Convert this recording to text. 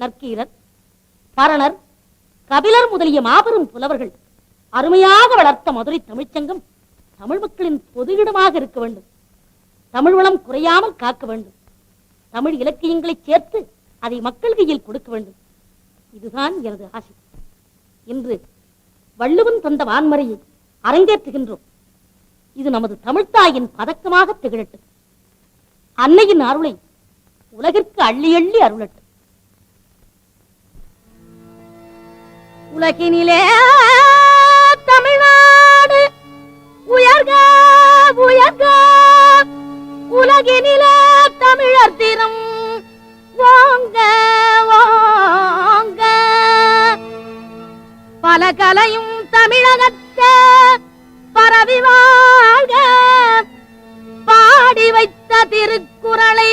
நற்கீரர் பரணர் கபிலர் முதலிய மாபெரும் புலவர்கள் அருமையாக வளர்த்த மதுரை தமிழ்ச்சங்கம் தமிழ் மக்களின் பொது இடமாக இருக்க வேண்டும். தமிழ் வளம் குறையாமல் காக்க வேண்டும். தமிழ் இலக்கியங்களை சேர்த்து அதை மக்கள் கையில் கொடுக்க வேண்டும். இதுதான் எனது ஆசை. இன்று வள்ளுவன் தந்த வான்முறையை அரங்கேற்றுகின்றோம். இது நமது தமிழ்த்தாயின் பதக்கமாக திகழட்டும். அன்னையின் அருளை உலகிற்கு அள்ளி அள்ளி அருளட்டும். உலகினிலே தமிழ்நாடு. உயர்க உயர்க உலகினிலே தமிழர் தினம். வாங்க வாங்க. பல கலையும் தமிழகத்தே பரவி வாழ்க. பாடி வைத்த திருக்குறளை